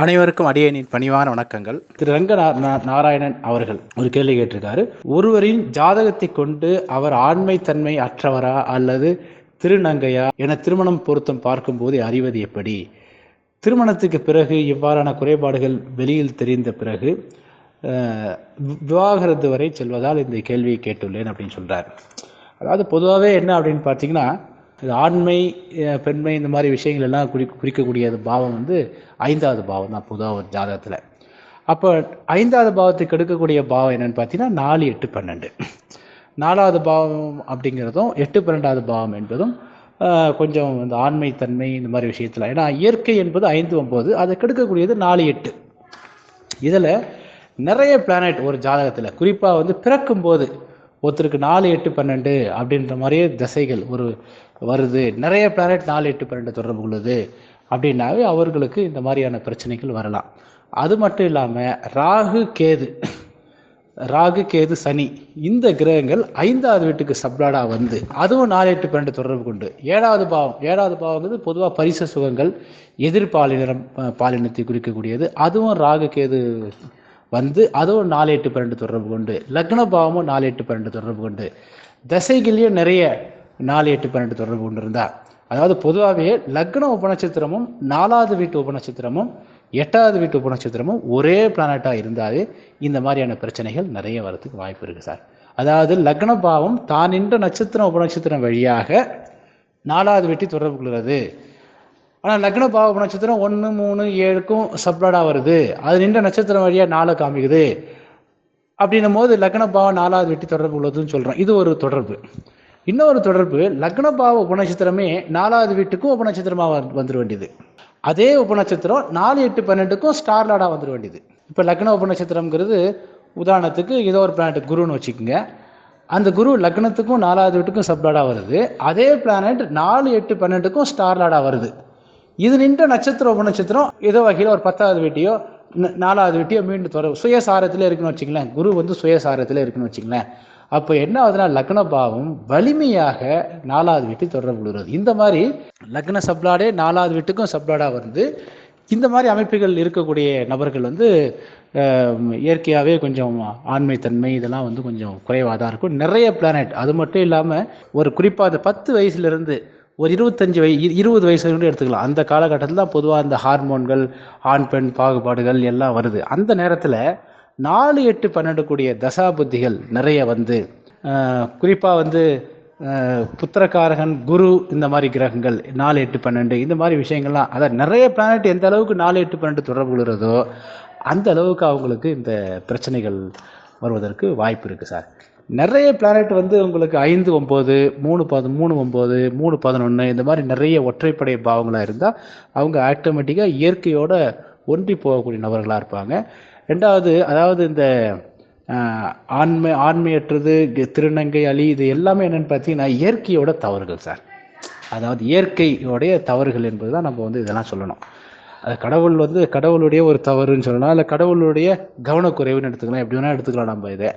அனைவருக்கும் அடியனின் பணிவான வணக்கங்கள். திரு ரங்க நாராயணன் அவர்கள் ஒரு கேள்வி கேட்டிருக்காரு. ஒருவரின் ஜாதகத்தை கொண்டு அவர் ஆண்மைத்தன்மை அற்றவரா அல்லது திருநங்கையா என திருமணம் பொருத்தம் பார்க்கும்போது அறிவது எப்படி? திருமணத்துக்கு பிறகு இவ்வாறான குறைபாடுகள் வெளியில் தெரிந்த பிறகு விவாகரத்து வரை செல்வதால் இந்த கேள்வியை கேட்டுள்ளேன் அப்படின்னு சொல்றார். அதாவது பொதுவாகவே என்ன அப்படின்னு பார்த்தீங்கன்னா இது ஆண்மை பெண்மை இந்த மாதிரி விஷயங்கள் எல்லாம் குறி குறிக்கக்கூடிய பாவம் வந்து ஐந்தாவது பாவம் தான் பொதுவாக ஒரு ஜாதகத்தில். அப்போ ஐந்தாவது பாவத்துக்கு எடுக்கக்கூடிய பாவம் என்னென்னு பார்த்தீங்கன்னா நாலு எட்டு பன்னெண்டு. நாலாவது பாவம் அப்படிங்கிறதும் எட்டு பன்னெண்டாவது பாவம் என்பதும் கொஞ்சம் இந்த ஆண்மை தன்மை இந்த மாதிரி விஷயத்தில். ஏன்னா இயற்கை என்பது ஐந்து ஒம்பது அதை கெடுக்கக்கூடியது நாலு எட்டு. இதில் நிறைய பிளானட் ஒரு ஜாதகத்தில் குறிப்பாக வந்து பிறக்கும்போது ஒருத்தருக்கு நாலு எட்டு பன்னெண்டு அப்படின்ற மாதிரியே திசைகள் ஒரு வருது. நிறைய பிளானட் நாலு எட்டு பன்னெண்டு தொடர்பு கொள்ளுது. அப்படின்னாவே அவர்களுக்கு இந்த மாதிரியான பிரச்சனைகள் வரலாம். அது மட்டும் இல்லாமல் ராகு கேது. ராகு கேது சனி. இந்த கிரகங்கள் ஐந்தாவது வீட்டுக்கு சப்ளாடாக வந்து அதுவும் நாலு எட்டு பன்னெண்டு தொடர்பு கொண்டு. ஏழாவது பாவம். ஏழாவது பாவங்கிறது பொதுவாக பரிச சுகங்கள் எதிர்பாலினம் பாலினத்தை குறிக்கக்கூடியது. அதுவும் ராகு கேது வந்து அதுவும் நாலு எட்டு பன்னெண்டு தொடர்பு கொண்டு. லக்ன பாவமும் நாலு எட்டு பன்னெண்டு தொடர்பு கொண்டு. தசைகள்லேயும் நிறைய நாலு எட்டு பன்னெண்டு தொடர்பு கொண்டிருந்தார் அதாவது பொதுவாகவே லக்ன உபநட்சத்திரமும் நாலாவது வீட்டு உபநட்சத்திரமும் எட்டாவது வீட்டு உபநட்சத்திரமும் ஒரே பிளானட்டாக இருந்தாலே இந்த மாதிரியான பிரச்சனைகள் நிறைய வரத்துக்கு வாய்ப்பு இருக்குது சார். அதாவது லக்ன பாவம் தான் நின்ற நட்சத்திரம் உபநட்சத்திரம் வழியாக நாலாவது வீட்டை தொடர்பு கொள்கிறது. ஆனால் லக்ன பாவ நட்சத்திரம் ஒன்று மூணு ஏழுக்கும் சப்ளாடாக வருது. அது நின்ற நட்சத்திரம் வழியாக நாளை காமிக்குது. அப்படின்னும் போது லக்ன பாவம் நாலாவது வெட்டி தொடர்பு உள்ளதுன்னு சொல்கிறோம் இது ஒரு தொடர்பு. இன்னொரு தொடர்பு லக்ன பாவ உபநட்சத்திரமே நாலாவது வீட்டுக்கும் உபநட்சத்திரமாக வந்து வந்துட வேண்டியது. அதே உபநட்சத்திரம் நாலு எட்டு பன்னெண்டுக்கும் ஸ்டார் லாடாக வந்துட வேண்டியது. இப்போ லக்ன உபநட்சத்திரம்ங்கிறது உதாரணத்துக்கு ஏதோ ஒரு பிளானட் குருன்னு வச்சுக்கோங்க. அந்த குரு லக்னத்துக்கும் நாலாவது வீட்டுக்கும் சப்ளாடாக வருது. அதே பிளானட் நாலு எட்டு பன்னெண்டுக்கும் ஸ்டார் லாடாக வருது. இது நின்ற நட்சத்திர உபநட்சத்திரம் ஏதோ வகையில் ஒரு பத்தாவது வீட்டையோ நாலாவது வீட்டையோ மீண்டும் தொடரும். சுயசாரத்தில் இருக்குன்னு வச்சுங்களேன் குரு வந்து சுயசாரத்தில் இருக்குன்னு வச்சுங்களேன் அப்போ என்ன ஆகுதுன்னா லக்ன பாவம் வலிமையாக நாலாவது வீட்டு தொடர்பு கொள்கிறது. இந்த மாதிரி லக்ன சப்ளாடே நாலாவது வீட்டுக்கும் சப்ளாடாக வந்து இந்த மாதிரி அமைப்புகள் இருக்கக்கூடிய நபர்கள் வந்து இயற்கையாகவே கொஞ்சம் ஆண்மைத்தன்மை இதெல்லாம் வந்து கொஞ்சம் குறைவாக தான் இருக்கும். நிறைய பிளானட் அது மட்டும் இல்லாமல் ஒரு குறிப்பாக அந்த பத்து வயசுலேருந்து ஒரு இருபத்தஞ்சு வய இருபது வயசு வரைக்கும் எடுத்துக்கலாம். அந்த காலகட்டத்தில் தான் பொதுவாக அந்த ஹார்மோன்கள் ஆண் பெண் பாகுபாடுகள் எல்லாம் வருது. அந்த நேரத்தில் நாலு எட்டு பன்னெண்டு கூடிய தசா புத்திகள் நிறைய வந்து குறிப்பாக வந்து புத்திரக்காரகன் குரு இந்த மாதிரி கிரகங்கள் நாலு எட்டு பன்னெண்டு இந்த மாதிரி விஷயங்கள்லாம் அதான் நிறைய பிளானட் எந்த அளவுக்கு நாலு எட்டு பன்னெண்டு தொடர்பு கொள்கிறதோ அந்த அளவுக்கு அவங்களுக்கு இந்த பிரச்சனைகள் வருவதற்கு வாய்ப்பு இருக்குது சார். நிறைய பிளானட் வந்து உங்களுக்கு ஐந்து ஒம்பது மூணு பத மூணு ஒம்பது மூணு பதினொன்று இந்த மாதிரி நிறைய ஒற்றைப்படை பாவங்களாக இருந்தால் அவங்க ஆட்டோமேட்டிக்காக இயற்கையோட ஒன்றி போகக்கூடிய நபர்களாக இருப்பாங்க. ரெண்டாவது அதாவது இந்த ஆண்மை ஆண்மையற்றது திருநங்கை அலி இது எல்லாமே என்னென்னு பார்த்தீங்கன்னா இயற்கையோட தவறுகள் சார். அதாவது இயற்கையோடைய தவறுகள் என்பது தான் நம்ம வந்து இதெல்லாம் சொல்லணும். அது கடவுள் வந்து கடவுளுடைய ஒரு தவறுன்னு சொல்லலாம் இல்லை கடவுளுடைய கவனக்குறைவுன்னு எடுத்துக்கலாம். எப்படி வேணால் எடுத்துக்கலாம் நம்ம இதை.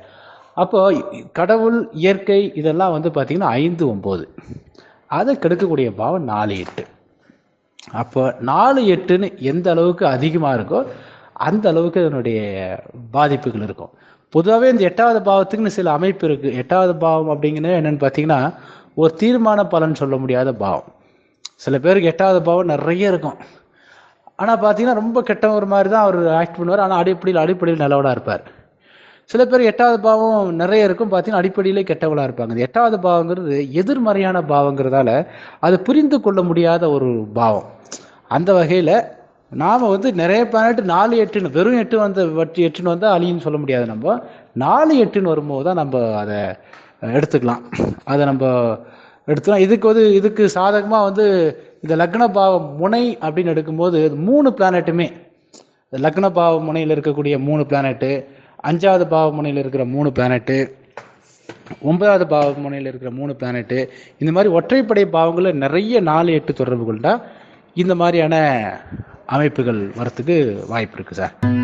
அப்போது கடவுள் இயற்கை இதெல்லாம் வந்து பார்த்திங்கன்னா ஐந்து ஒம்பது. அதை கெடுக்கக்கூடிய பாவம் நாலு எட்டு. அப்போ நாலு எட்டுன்னு எந்த அளவுக்கு அதிகமாக இருக்கோ அந்த அளவுக்கு அதனுடைய பாதிப்புகள் இருக்கும். பொதுவாகவே இந்த எட்டாவது பாவத்துக்குன்னு சில அமைப்பு இருக்குது எட்டாவது பாவம் அப்படிங்கிறது என்னென்னு பார்த்தீங்கன்னா ஒரு தீர்மான பலன் சொல்ல முடியாத பாவம். சில பேருக்கு எட்டாவது பாவம் நிறைய இருக்கும். ஆனால் பார்த்தீங்கன்னா ரொம்ப கெட்டவர் மாதிரி தான் அவர் ஆக்ட் பண்ணுவார். ஆனால் அடிப்படையில் அடிப்படையில் நல்லவனாக இருப்பார். சில பேர் எட்டாவது பாவம் நிறைய இருக்கும். பார்த்தீங்கன்னா அடிப்படையிலே கெட்டவளாக இருப்பாங்க. இந்த எட்டாவது பாவங்கிறது எதிர்மறையான பாவங்கிறதால அது புரிந்து கொள்ள முடியாத ஒரு பாவம். அந்த வகையில் நாம் வந்து நிறைய பிளானட் நாலு எட்டுன்னு வெறும் எட்டு வந்த வட்டி எட்டுன்னு வந்தால் அழின்னு சொல்ல முடியாது நம்ம. நாலு எட்டுன்னு வரும்போது தான் நம்ம அதை எடுத்துக்கலாம். அதை நம்ம எடுத்துக்கலாம். இதுக்கு வந்து இதுக்கு சாதகமாக வந்து இந்த லக்ன பாவம் முனை அப்படின்னு எடுக்கும்போது மூணு பிளானட்டுமே லக்ன பாவ முனையில் இருக்கக்கூடிய மூணு பிளானட்டு அஞ்சாவது பாவ முனையில் இருக்கிற மூணு பிளானட்டு ஒன்பதாவது பாவ முனையில் இருக்கிற மூணு பிளானட்டு இந்த மாதிரி ஒற்றைப்படை பாவங்களில் நிறைய நாலு எட்டு தொடர்பு கொண்டா இந்த மாதிரியான அமைப்புகள் வரத்துக்கு வாய்ப்பு இருக்குது சார்.